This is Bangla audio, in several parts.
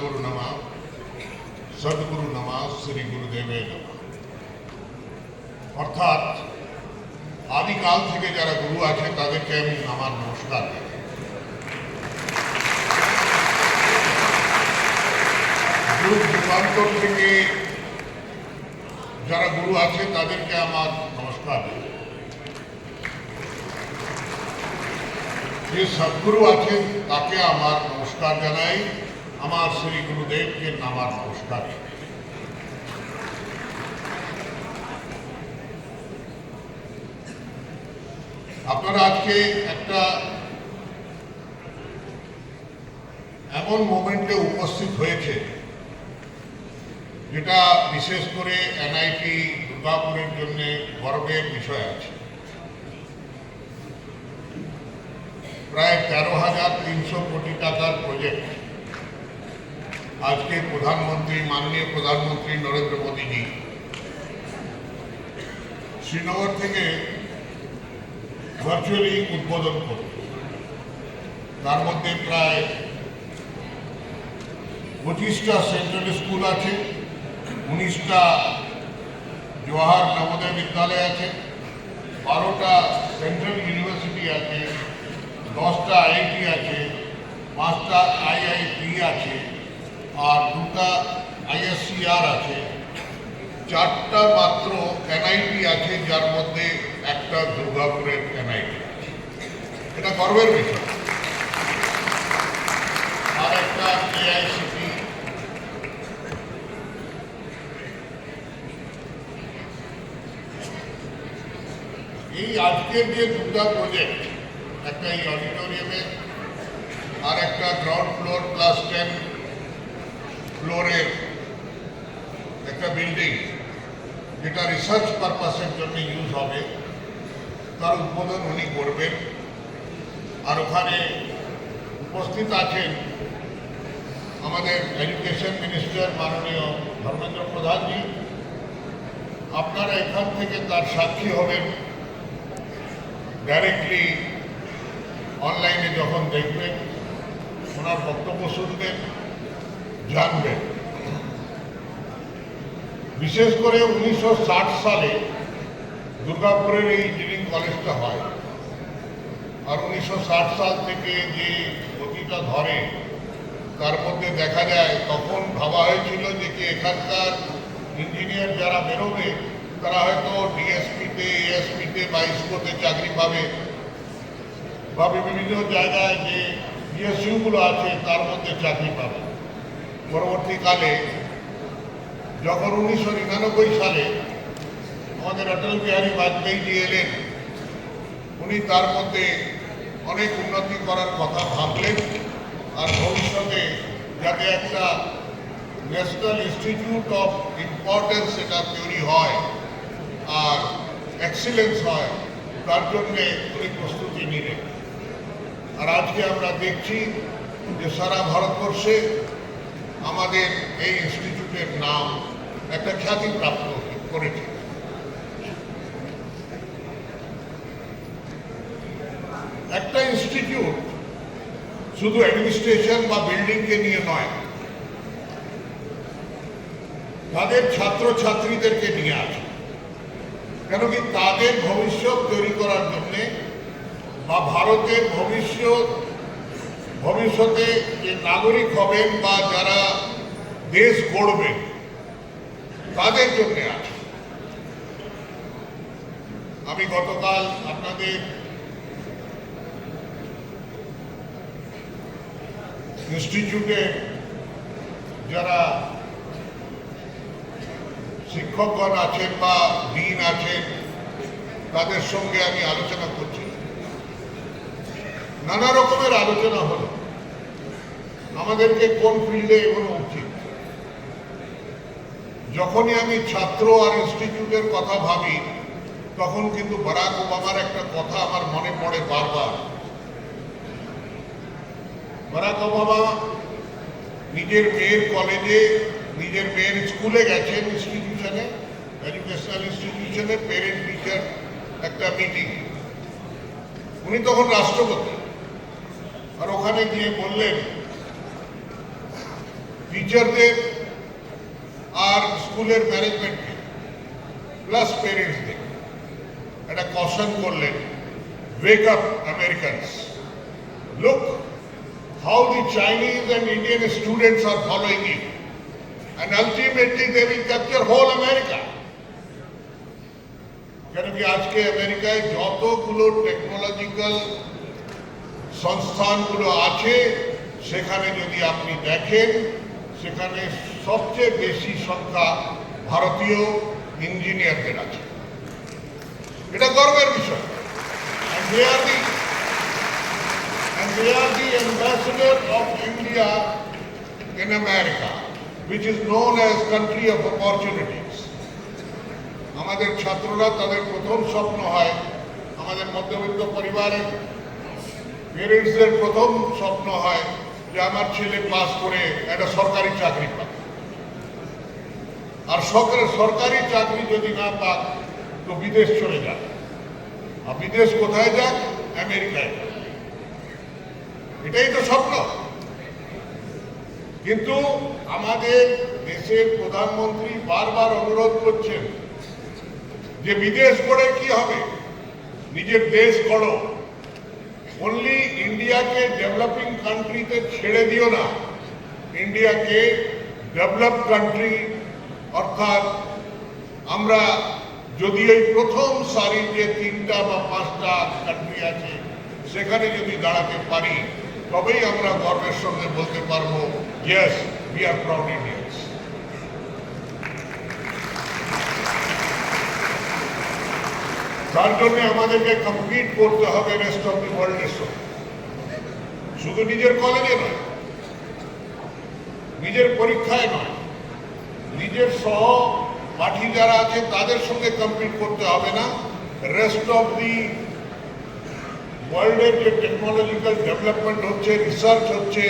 গুরু নমা সদ্গুরু নমা শ্রী গুরুদেবে নমা অর্থাৎ আদিকাল থেকে যারা গুরু আছে তাদেরকে আমি আমার নমস্কার জানাই। যুগ যুগান্তর থেকে যারা গুরু আছে তাদেরকে আমার নমস্কার জানাই। যে সদ্গুরু আছেন তাকে আমার নমস্কার জানাই আমার শ্রী গুরুদেবকে আমার নমস্কার আপনারা আজকে একটা এমন মোমেন্টে উপস্থিত হয়েছে যেটা বিশেষ করে এনআইটি দুর্গাপুরের জন্য গর্বের বিষয় আছে। প্রায় তেরো হাজার তিনশো কোটি টাকার প্রজেক্ট আজকে প্রধানমন্ত্রী, মাননীয় প্রধানমন্ত্রী নরেন্দ্র মোদীজি শ্রীনগর থেকে ভার্চুয়ালি উদ্বোধন করবে। তার মধ্যে প্রায় পঁচিশটা সেন্ট্রাল স্কুল আছে, উনিশটা জওয়াহর নবোদয় বিদ্যালয় আছে, বারোটা সেন্ট্রাল ইউনিভার্সিটি আছে, দশটা আইআইটি আছে, পাঁচটা আইআইটি আছে। আর দুটা আইএসসিআর আছে। চারটা মাত্র এনআইটি আছে, যার মধ্যে একটা দুর্গাপুরের এনআইটি এটা গর্বের বিষয়। আর একটা এআইসিটি এই আজকের যে দুটা প্রজেক্ট একটা এই অডিটোরিয়ামে আর একটা গ্রাউন্ড ফ্লোর প্লাস টেন ফ্লোরের একটা বিল্ডিং যেটা রিসার্চ পারপাসের জন্য ইউজ হবে, তার উদ্বোধন উনি করবেন। আর ওখানে উপস্থিত আছেন আমাদের এডুকেশন মিনিস্টার মাননীয় ধর্মেন্দ্র প্রধানজি। আপনারা এখান থেকে তার সাক্ষী হবেন ডাইরেক্টলি অনলাইনে যখন দেখবেন, ওনার বক্তব্য শুনবেন। জানবেন বিশেষ করে উনিশশো ষাট সালে দুর্গাপুরের এই ইঞ্জিনিয়ারিং কলেজটা হয়। আর উনিশশো ষাট সাল থেকে যে গতিটা ধরে, তার মধ্যে দেখা যায়, তখন ভাবা হয়েছিল যে কি এখানকার ইঞ্জিনিয়ার যারা বেরোবে, তারা হয়তো ডিএসপিতে এএসপিতে বা ইস্কোতে চাকরি পাবে বা বিভিন্ন জায়গায় যে পিএসইউগুলো আছে, তার মধ্যে চাকরি পাবে। পরবর্তীকালে যখন উনিশশো নিরানব্বই সালে আমাদের অটল বিহারী বাজপেয়ীজি এলেন, উনি তার মধ্যে অনেক উন্নতি করার কথা ভাবলেন আর ভবিষ্যতে যাতে একটা ন্যাশনাল ইনস্টিটিউট অফ ইম্পর্টেন্স এটা তৈরি হয় আর এক্সিলেন্স হয়, তার জন্যে উনি প্রস্তুতি নিলেন। আর আজকে আমরা দেখছি যে সারা ভারতবর্ষে আমাদের এই ইনস্টিটিউটের নাম একটা খ্যাতিপ্রাপ্ত করেছে। একটা ইনস্টিটিউট শুধু অ্যাডমিনিস্ট্রেশন বা বিল্ডিংকে নিয়ে নয়, তাদের ছাত্র ছাত্রীদেরকে নিয়ে আসে কেন কি তাদের ভবিষ্যৎ তৈরি করার জন্যে বা ভারতের ভবিষ্যৎ ভবিষ্যতে যে নাগরিক হবেন বা যারা দেশ গড়বেন, তাদের জন্য আছে আমি গতকাল আপনাদের ইনস্টিটিউটে যারা শিক্ষকগণ আছেন বা ডিন আছেন, তাদের সঙ্গে আমি আলোচনা করছি। নানা রকমের আলোচনা হলো। আমাদেরকে কোন ফিল্ডে এগোনো উচিত? যখনই আমি ছাত্র আর ইনস্টিটিউটের কথা ভাবি, তখন কিন্তু বারাক ওবামার একটা কথা আমার মনে পড়ে বারবার। বারাক ওবামা নিজের মেয়ের কলেজে, নিজের মেয়ের স্কুলে গেছেন ইনস্টিটিউশনে এডুকেশনাল ইনস্টিটিউশনে পেরেন্ট টিচার একটা মিটিং উনি তখন রাষ্ট্রপতি। আর ওখানে গিয়ে বললেন টিচারদের আর স্কুলের ম্যানেজমেন্টকে প্লাস পেরেন্টসদের একটা কশন করলেন wake up Americans look how the Chinese and Indian students are following you and ultimately they will capture whole America কেন কি আজকে আমেরিকায় যতগুলো টেকনোলজিক্যাল সংস্থানগুলো আছে, সেখানে যদি আপনি দেখেন সেখানে সবচেয়ে বেশি সংখ্যা ভারতীয় ইঞ্জিনিয়ারদের আছে। এটা গর্বের বিষয়. আমাদের ছাত্ররা তাদের প্রথম স্বপ্ন হয় আমাদের মধ্যবিত্ত পরিবারের প্রথম স্বপ্ন হয় যে আমার ছেলে পাস করে একটা সরকারি চাকরি পাক। আর সরকারি সরকারি চাকরি যদি না পাক, তো বিদেশ চলে যাক। আর বিদেশ কোথায় যাক? আমেরিকায় এটাই তো স্বপ্ন। কিন্তু আমাদের দেশের প্রধানমন্ত্রী বারবার অনুরোধ করছেন যে বিদেশ করে কি হবে? নিজের দেশ করো অনলি ইন্ডিয়াকে ডেভেলপিং কান্ট্রিতে ছেড়ে দিও না। ইন্ডিয়াকে ডেভেলপ কান্ট্রি অর্থাৎ আমরা যদি এই প্রথম সারির যে তিনটা বা পাঁচটা কান্ট্রি আছে, সেখানে যদি দাঁড়াতে পারি, তবেই আমরা গর্বের সঙ্গে বলতে পারব yes we are proud Indians তার জন্য আমাদেরকে কমপ্লিট করতে হবে রেস্ট অফ দি ওয়ার্ল্ডের সঙ্গে। শুধু নিজের কলেজে নয়, নিজের পরীক্ষায় নয়, নিজের সহ পাঠী যারা আছে তাদের সঙ্গে কমপ্লিট করতে হবে না। রেস্ট অফ দি ওয়ার্ল্ডের যে টেকনোলজিক্যাল ডেভেলপমেন্ট হচ্ছে রিসার্চ হচ্ছে,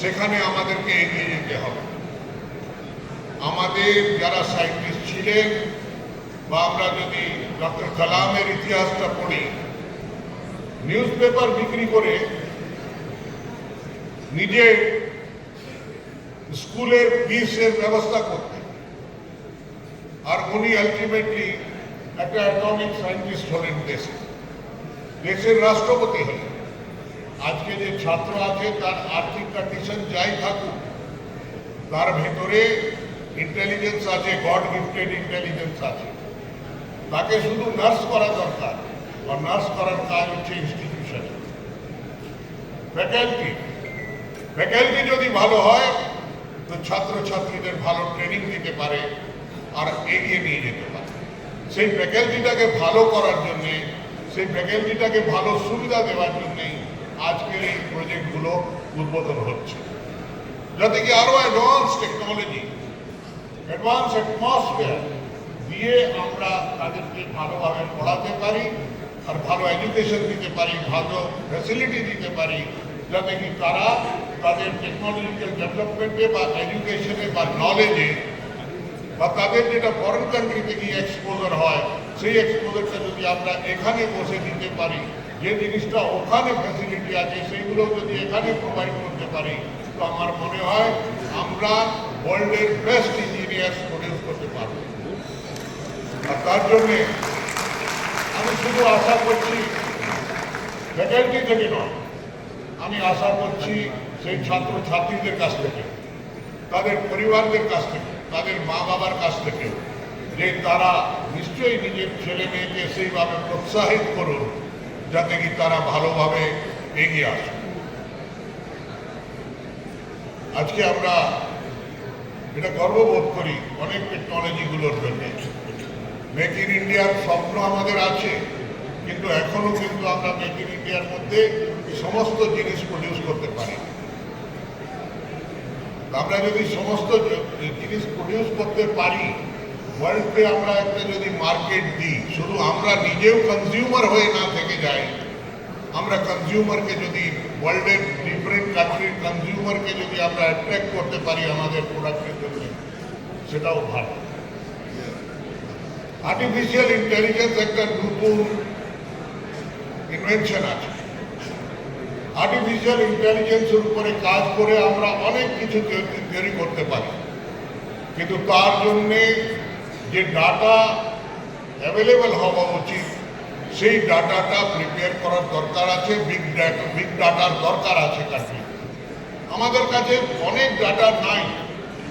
সেখানে আমাদেরকে এগিয়ে যেতে হবে। আমাদের যারা সায়েন্টিস্ট ছিলেন বা আমরা যদি ডক্টর কালামের ইতিহাসটা পড়ি নিউজ পেপার বিক্রি করে নিজে স্কুলের ফিসের ব্যবস্থা করতেন। আর উনি আলটিমেটলি একটা অ্যাটমিক সায়েন্টিস্ট হলেন দেশে। দেশের রাষ্ট্রপতি হলেন। আজকে যে ছাত্র আছে, তার আর্থিক কন্ডিশন যাই থাকুক, তার ভেতরে ইন্টেলিজেন্স আছে গড গিফটেড ইন্টেলিজেন্স আছে। তাকে শুধু নার্স করা দরকার আর নার্স করার কাজ হচ্ছে ইনস্টিটিউশনে ফ্যাকাল্টি ফ্যাকাল্টি যদি ভালো হয়, তো ছাত্রছাত্রীদের ভালো ট্রেনিং দিতে পারে আর এগিয়ে নিয়ে যেতে পারে। সেই ফ্যাকাল্টিটাকে ভালো করার জন্যে, সেই ফ্যাকাল্টিটাকে ভালো সুবিধা দেওয়ার জন্যেই আজকের এই প্রজেক্টগুলো উদ্বোধন হচ্ছে। যাতে কি আরও অ্যাডভান্স টেকনোলজি অ্যাডভান্স অ্যাটমসফিয়ার দিয়ে আমরা তাদেরকে ভালোভাবে পড়াতে পারি আর ভালো এডুকেশন দিতে পারি, ভালো ফ্যাসিলিটি দিতে পারি, যাতে কি তারা তাদের টেকনোলজিক্যাল ডেভেলপমেন্টে বা এডুকেশনে বা নলেজে বা তাদের যেটা ফরেন কান্ট্রিতে গিয়ে এক্সপোজার হয়, সেই এক্সপোজারটা যদি আমরা এখানে বসে দিতে পারি, যে জিনিসটা ওখানে ফ্যাসিলিটি আছে সেইগুলো যদি এখানে প্রোভাইড করতে পারি, তো আমার মনে হয় আমরা ওয়ার্ল্ডের বেস্ট ইঞ্জিনিয়ার্স প্রডিউস করতে পারব। আর তার জন্যে আমি শুধু আশা করছি ফ্যাকাল্টি থেকে নয়, আমি আশা করছি সেই ছাত্র ছাত্রীদের কাছ থেকে, তাদের পরিবারদের কাছ থেকে, তাদের মা বাবার কাছ থেকে যে তারা নিশ্চয়ই নিজের ছেলে মেয়েকে সেইভাবে প্রোৎসাহিত করুন যাতে কি তারা ভালোভাবে এগিয়ে আসে আজকে আমরা এটা গর্ববোধ করি, অনেক টেকনোলজিগুলোর জন্য। মেক ইন ইন্ডিয়ার স্বপ্ন আমাদের আছে, কিন্তু এখনও কিন্তু আমরা মেক ইন ইন্ডিয়ার মধ্যে সমস্ত জিনিস প্রডিউস করতে পারি আমরা যদি সমস্ত জিনিস প্রডিউস করতে পারি ওয়ার্ল্ডকে আমরা একটা যদি মার্কেট দিই, শুধু আমরা নিজেও কনজিউমার হয়ে না থেকে যাই, আমরা কনজিউমারকে যদি ওয়ার্ল্ডের ডিফারেন্ট কান্ট্রির কনজিউমারকে যদি আমরা অ্যাট্রাক্ট করতে পারি আমাদের প্রোডাক্টের জন্য, সেটাও ভালো। আর্টিফিশিয়াল ইন্টেলিজেন্স একটা নতুন ইনভেনশন আছে। আর্টিফিশিয়াল ইন্টেলিজেন্সের উপরে কাজ করে আমরা অনেক কিছু তৈরি- করতে পারি। কিন্তু তার জন্যে যে ডাটা অ্যাভেলেবেল হওয়া উচিত, সেই ডাটাটা প্রিপেয়ার করার দরকার আছে বিগ ডাটা বিগ ডাটার দরকার আছে কাছে আমাদের কাছে অনেক ডাটা নাই,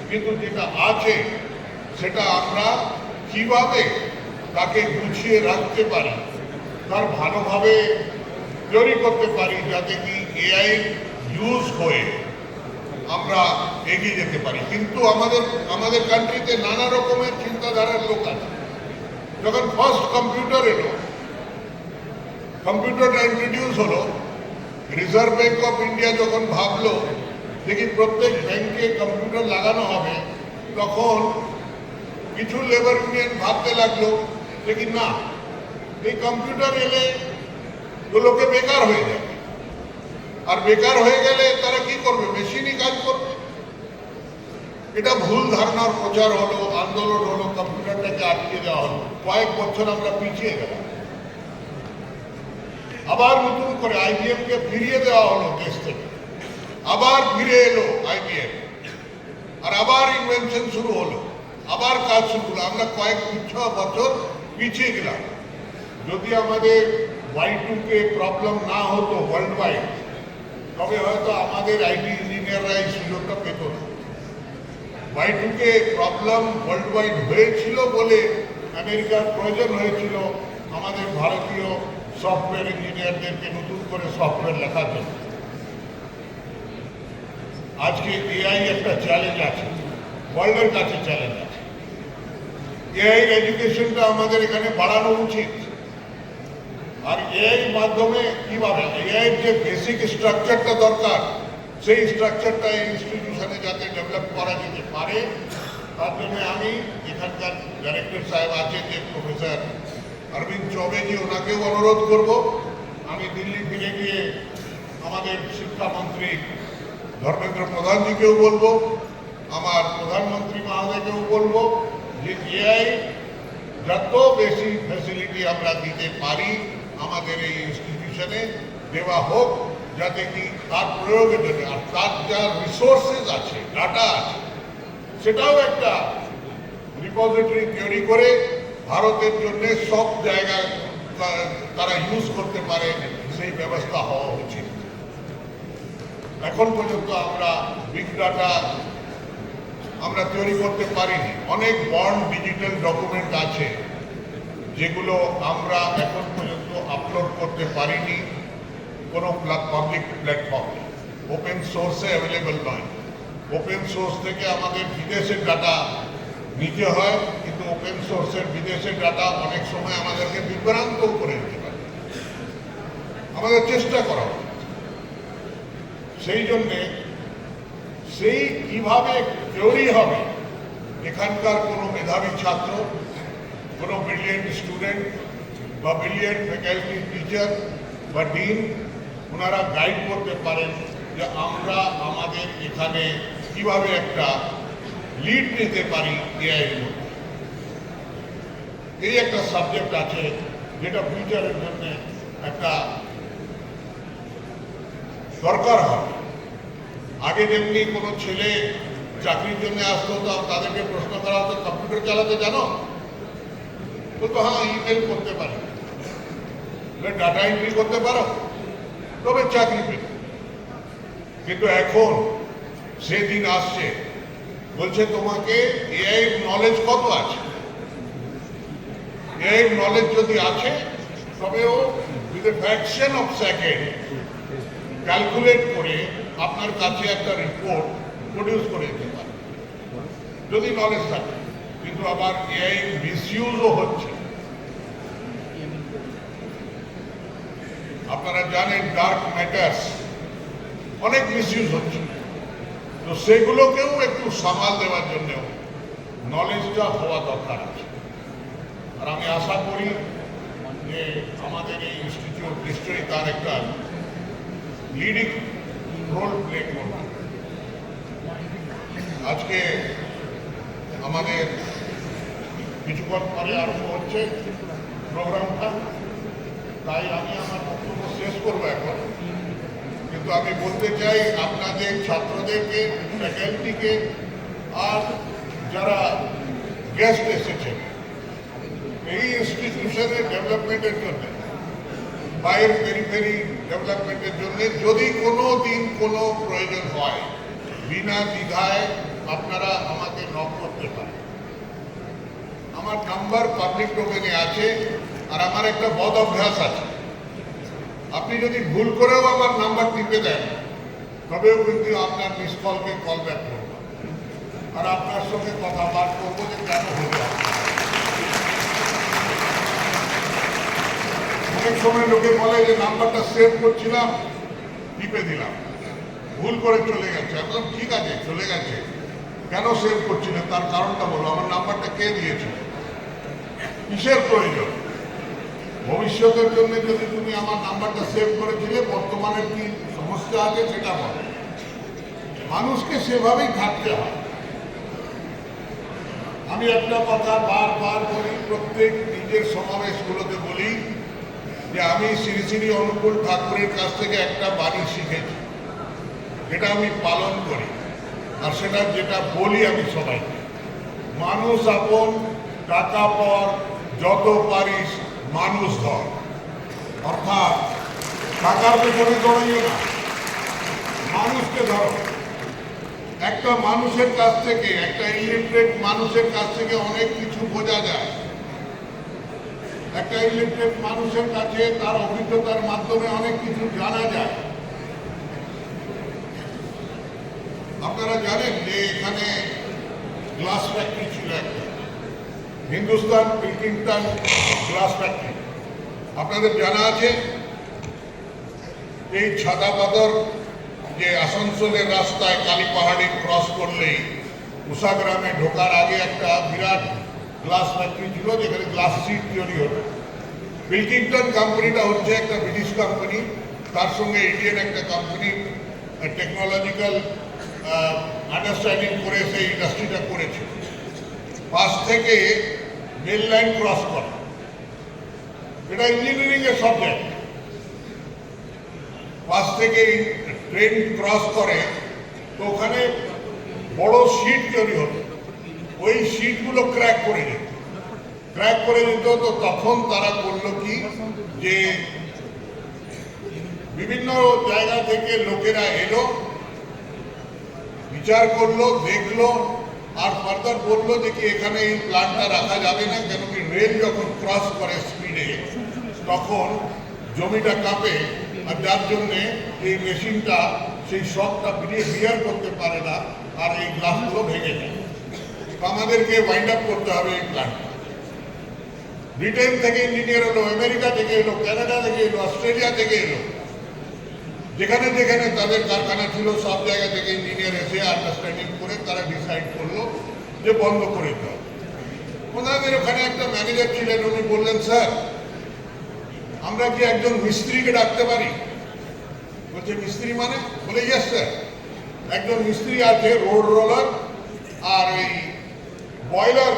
কিন্তু যেটা আছে, সেটা আমরা কীভাবে তাকে গুছিয়ে রাখতে পারি, তার ভালোভাবে তৈরি করতে পারি যাতে কি এআই ইউজ হয়ে আমরা এগিয়ে যেতে পারি। কিন্তু আমাদের আমাদের কান্ট্রিতে নানা রকমের চিন্তাধারার লোক আছে। যখন ফার্স্ট কম্পিউটার এলো কম্পিউটারটা ইন্ট্রোডিউস হলো রিজার্ভ ব্যাংক অফ ইন্ডিয়া যখন ভাবলো দেখি প্রত্যেক ব্যাংকে কম্পিউটার লাগানো হবে, তখন কিছু লেবার ইউনিয়ন ভাবতে লাগল, দেখি না, এই কম্পিউটার এলে লোকে বেকার হয়ে যাবে। আর বেকার হয়ে গেলে তারা কি করবে? মেশিনই কাজ করবে। এটা ভুল ধারণার প্রচার হলো, আন্দোলন হলো কম্পিউটারটাকে আটকে দেওয়া হলো। কয়েক বছর আমরা পিছিয়ে গেলাম। আবার নতুন করে আইবিএম কে ফিরিয়ে দেওয়া হলো দেশ থেকে। আবার ফিরে এলো আইবিএম আর আবার ইনভেনশন শুরু হলো। আবার কাজ শুরু হলো আমরা কয়েক ছ বছর পিছিয়ে গেলাম। যদি আমাদের ওয়াই টু কে প্রবলেম না হতো ওয়ার্ল্ড ওয়াইড তবে হয়তো আমাদের আইটি ইঞ্জিনিয়াররা এই সুযোগটা পেত না। Y two K problem worldwide হয়েছিল বলে আমেরিকার প্রয়োজন হয়েছিল আমাদের ভারতীয় সফটওয়্যার ইঞ্জিনিয়ারদেরকে নতুন করে সফটওয়্যার লেখার জন্য। আজকে এআই একটা চ্যালেঞ্জ আছে ওয়ার্ল্ডের কাছে চ্যালেঞ্জ আছে এআই এডুকেশনটা আমাদের এখানে বাড়ানো উচিত। আর এআই মাধ্যমে কীভাবে? এআই যে বেসিক স্ট্রাকচারটা দরকার, সেই স্ট্রাকচারটা এই ইনস্টিটিউশনে যাতে ডেভেলপ করা যেতে পারে, তার জন্য আমি এখানকার ডাইরেক্টর সাহেব আছে, যে প্রফেসর অরবিন্দ চৌবেজি ওনাকেও অনুরোধ করব, আমি দিল্লি ফিরে গিয়ে আমাদের শিক্ষামন্ত্রী ধর্মেন্দ্র প্রধানজিকেও বলব, আমার প্রধানমন্ত্রী মহোদয়কেও বলব যে যত বেশি ফ্যাসিলিটি আমরা দিতে পারি আমাদের এই ইনস্টিটিউশনে দেওয়া হোক, যাতে কি তার প্রয়োগের জন্য, আর তার যা রিসোর্সেস আছে ডাটা আছে, সেটাও একটা রিপোজিটরি তৈরি করে ভারতের জন্য সব জায়গায় তারা ইউজ করতে পারে, সেই ব্যবস্থা হওয়া উচিত। এখন পর্যন্ত আমরা বিগ ডাটা আমরা তৈরি করতে পারিনি। অনেক বন্ড ডিজিটাল ডকুমেন্ট আছে, যেগুলো আমরা এখন পর্যন্ত আপলোড করতে পারিনি কোনো পাবলিক প্ল্যাটফর্মে ওপেন সোর্সে অ্যাভেলেবেল নয়। ওপেন সোর্স থেকে আমাদের বিদেশের ডাটা নিতে হয়, কিন্তু ওপেন সোর্সের বিদেশের ডাটা অনেক সময় আমাদেরকে বিভ্রান্ত করে দিতে পারে। আমাদের চেষ্টা করা সেই জন্যে সেই কীভাবে তৈরি হবে? এখানকার কোনো মেধাবী ছাত্র, কোনো ব্রিলিয়েন্ট স্টুডেন্ট বা ব্রিলিয়েন্ট ফ্যাকাল্টি টিচার বা ডিন ওনারা গাইড করতে পারেন যে আমরা আমাদের এখানে কীভাবে একটা লিড নিতে পারি এআইয়ের মধ্যে। এই একটা সাবজেক্ট আছে যেটা ফিউচারের জন্য একটা দরকার হবে। আগে যেমনি কোনো ছেলে চাকরির জন্য আসতো তাদেরকে প্রশ্ন করা হতো, কম্পিউটার চালাতে, জানো? বলতো হ্যাঁ ইমেল করতে পারি। ডাটা এন্ট্রি করতে পারো, তবে চাকরি পেতে কিন্তু এখন সেদিন আসছে, বলছে তোমাকে এআই নলেজ কত আছে? এআই নলেজ যদি আছে, তবেও with a fraction of second calculate করে আপনার কাছে একটা রিপোর্ট প্রডিউস করে দিতে পারে। যদি নলেজ থাকে। কিন্তু আবার এআই মিসইউজও হচ্ছে। আপনারা জানেন ডার্ক ম্যাটার্স অনেক মিসইউজ হচ্ছে। তো সেগুলোকেও একটু সামাল দেওয়ার জন্যও নলেজটা হওয়া দরকার আছে। আর আমি আশা করি যে আমাদের এই ইনস্টিটিউট নিশ্চয়ই তার একটা লিডিং রোল প্লে করবে আজকে আমাদের কিছুক্ষণ পরে আরম্ভ হচ্ছে প্রোগ্রামটা। তাই আমি আমার বক্তব্য শেষ করব এখন। কিন্তু আমি বলতে চাই, আপনাদের ছাত্রদেরকে, ফ্যাকাল্টিকে, আর যারা গেস্ট এসেছেন, এই ইনস্টিটিউশনের ডেভেলপমেন্টের জন্য। বাইরের পেরিফেরি ডেভেলপমেন্টের জন্য যদি কোনো দিন কোনো প্রয়োজন হয়, বিনা দ্বিধায় আপনারা আমাকে নক করতে পারেন। আমার নাম্বার পাবলিক ডোমেনে আছে আর আমার একটা বদ অভ্যাস আছে। আপনি যদি ভুল করেও আমার নাম্বার টিপে দেন, তবেও কিন্তু আপনার মিস কলকে কল ব্যাক করব। আর আপনার সঙ্গে কথাবার্তা করব যে কেন হলো অনেক সময় লোকে বলে যে নাম্বারটা সেভ করছিলাম, টিপে দিলাম। ভুল করে চলে গেছে। বললাম, ঠিক আছে, চলে গেছে। কেন সেভ করছি না? তার কারণটা বলো। আমার নাম্বারটা কে দিয়েছে? কিসের প্রয়োজন? ভবিষ্যতের জন্য যদি তুমি আমার নাম্বারটা সেভ করেছিলে, বর্তমানে কি সমস্যা আছে সেটা বলো। মানুষকে সেভাবেই থাকতে হয়। আমি একটা কথা বারবার বলি, প্রত্যেক নিজের সমাবেশগুলোতে বলি যে আমি শ্রী শ্রী অনুকূল ঠাকুরের কাছ থেকে একটা বাণী শিখেছি। যেটা আমি পালন করি। আর সেটা যেটা বলি আমি সবাইকে। মানুষ আপন, টাকা পর, যত পারিস মানুষ ধর। অর্থাৎ, টাকার পেছনে দৌড়াইও না। মানুষকে ধরো। একটা মানুষের কাছ থেকে, একটা ইলেকট্রিক মানুষের কাছ থেকে অনেক কিছু বোঝা যায়। একটা ইলেকট্রিক মানুষের কাছে তার অভিজ্ঞতার মাধ্যমে অনেক কিছু জানা যায়। আপনারা জানেন যে এখানে গ্লাস ফ্যাক্টরি ছিল একটা। Hindustan Pilkington glass factory. আপনাদের জানা আছে এই ছাদাবাদর যে আসানসোলের রাস্তায় কালী পাহাড়ি ক্রস করলেই উষাগ্রামে ঢোকার আগে একটা বিরাট গ্লাস ফ্যাক্টরি ছিল, যেখানে গ্লাস সিট তৈরি হতো পিলকিংটন কোম্পানিটা হচ্ছে একটা ব্রিটিশ কোম্পানি তার সঙ্গে ইন্ডিয়ান একটা কোম্পানি টেকনোলজিক্যাল আন্ডারস্ট্যান্ডিং করে সেই ইন্ডাস্ট্রিটা করেছে। পাশ থেকে রেল লাইন ক্রস করা। এটা ইঞ্জিনিয়ারিং এর সাবজেক্ট পাশ থেকে ট্রেন ক্রস করে, তো ওখানে বড় সিট তৈরি হতো ওই সিটগুলো ক্র্যাক করে যেত ক্র্যাক করে যেত তো তখন তারা করল কি? যে বিভিন্ন জায়গা থেকে লোকেরা এলো, বিচার করল, দেখল, আর ফার্দার বলল যে কি এখানে এই প্ল্যানটা রাখা যাবে না, কেন কি রেল যখন ক্রস করে স্পিডে তখন জমিটা কাঁপে, আর যার জন্যে এই মেশিনটা সেই শকটা বিয়ে বিয়ার করতে পারে না, আর এই গ্লাসগুলো ভেঙে যায়। আমাদেরকে ওয়াইন্ড আপ করতে হবে এই প্ল্যানটা ব্রিটেন থেকে ইঞ্জিনিয়ার এলো আমেরিকা থেকে এলো কানাডা থেকে এলো অস্ট্রেলিয়া থেকে এলো। যেখানে যেখানে তাদের কারখানা ছিল, সব জায়গা থেকে ইঞ্জিনিয়ার এসে আন্ডারস্ট্যান্ডিং করে তারা ডিসাইড করল যে বন্ধ করে দিতে ওনাদের ওখানে একটা ম্যানেজার ছিলেন, উনি বললেন, স্যার, আমরা কি একজন মিস্ত্রিকে ডাকতে পারি? বলছে, মিস্ত্রি মানে? বলে ইয়েস স্যার একজন মিস্ত্রি আছে রোড রোলার আর এই বয়লার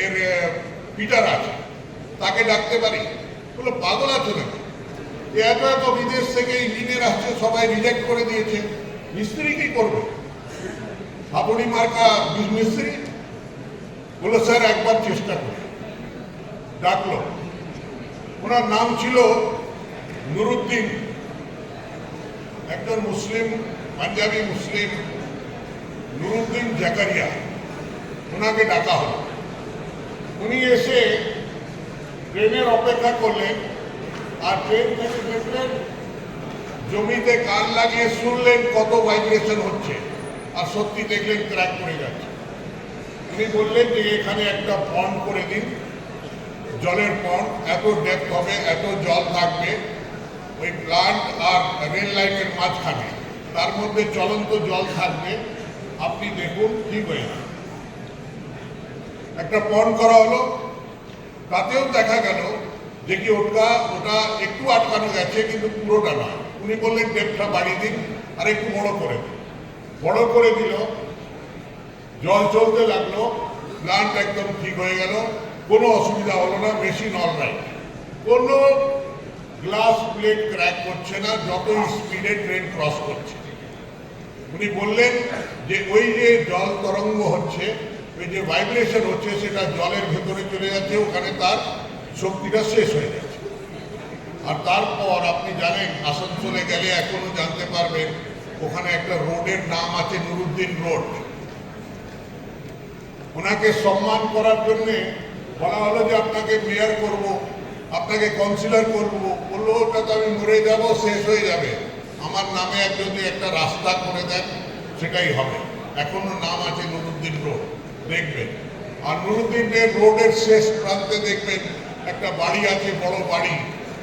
এর পিটার আছে। তাকে ডাকতে পারি। বলে পাগল আছে নাকি? এত এত বিদেশ থেকে ইঞ্জিনিয়ার আসছে, সবাই রিজেক্ট করে দিয়েছে। মিস্ত্রি কি করবে? আপনি মার্কা মিস্ত্রি? বলল, স্যার, একবার চেষ্টা করি ডাকলো। ওনার নাম ছিল নুরুদ্দিন। একজন মুসলিম, পাঞ্জাবি মুসলিম। নুরুদ্দিন জাকারিয়া ওনাকে ডাকা হলো। উনি এসে ট্রেনের অপেক্ষা করলেন, আর ট্রেন থেকে দেখলেন, জমিতে কান লাগিয়ে শুনলেন কত ভাইব্রেশন হচ্ছে, আর সত্যি দেখলেন ক্র্যাক করে যাচ্ছে। উনি বললেন যে, এখানে একটা পন্ড করে দিন, জলের পন্ড, এত ডেপথ হবে, এত জল থাকবে, ওই প্লান্ট আর রেল লাইনের মাঝখানে, তার মধ্যে চলন্ত জল থাকবে আপনি দেখুন ঠিক হয়ে একটা পন্ড করা হলো, তাতেও দেখা গেল যে কি ওটা ওটা একটু আটকানো গেছে, কিন্তু পুরোটা না। উনি বললেন ডেপটা বাড়িয়ে দিন, আর একটু বড় করে দিন। বড় করে দিল। জল চলতে লাগল প্লান্ট একদম ঠিক হয়ে গেল, কোনো অসুবিধা হলো না মেশিন অল রাইট কোনো গ্লাস প্লেট ক্র্যাক করছে না, যতই স্পিডে ট্রেন ক্রস করছে। উনি বললেন যে ওই যে জল তরঙ্গ হচ্ছে, ওই যে ভাইব্রেশন হচ্ছে, সেটা জলের ভেতরে চলে যাচ্ছে, ওখানে তার শক্তিটা শেষ হয়ে যাচ্ছে। আর তারপর আপনি জানেন, আসানসোলে গেলে এখনও জানতে পারবেন, ওখানে একটা রোডের নাম আছে নুরুদ্দিন রোড। ওনাকে সম্মান করার জন্যে বলা হলো যে আপনাকে মেয়র করব, আপনাকে কাউন্সিলর করব। বলল, ওটা তো আমি মরে যাব, শেষ হয়ে যাবে। আমার নামে যদি একটা রাস্তা করে দেন, সেটাই হবে। এখনও নাম আছে নুরুদ্দিন রোড, দেখবেন। আর নুরুদ্দিনের রোডের শেষ প্রান্তে দেখবেন একটা বাড়ি আছে, বড় বাড়ি।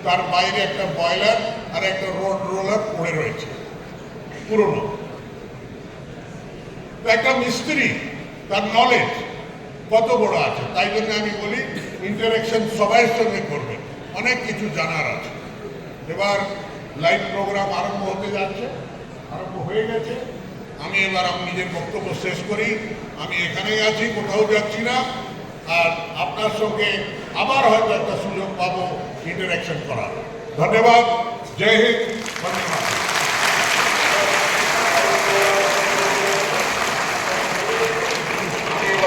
তার বাইরে একটা বয়লার আর একটা রোড রোলার পড়ে রয়েছে, পুরনো। একটা মিস্ত্রি, তার নলেজ কত বড় আছে, তাই জন্য আমি বলি ইন্টারাকশন সবাইয়ের সঙ্গে করবেন অনেক কিছু জানার আছে। এবার লাইভ প্রোগ্রাম আরম্ভ হতে যাচ্ছে, আরম্ভ হয়ে গেছে। আমি এবার আমি নিজের বক্তব্য শেষ করি। আমি এখানেই আছি, কোথাও যাচ্ছি না। আর আপনার সঙ্গে আবার হয়তো একটা সুযোগ পাবো ইন্টারাকশন করার। ধন্যবাদ, জয় হিন্দ, ধন্যবাদ।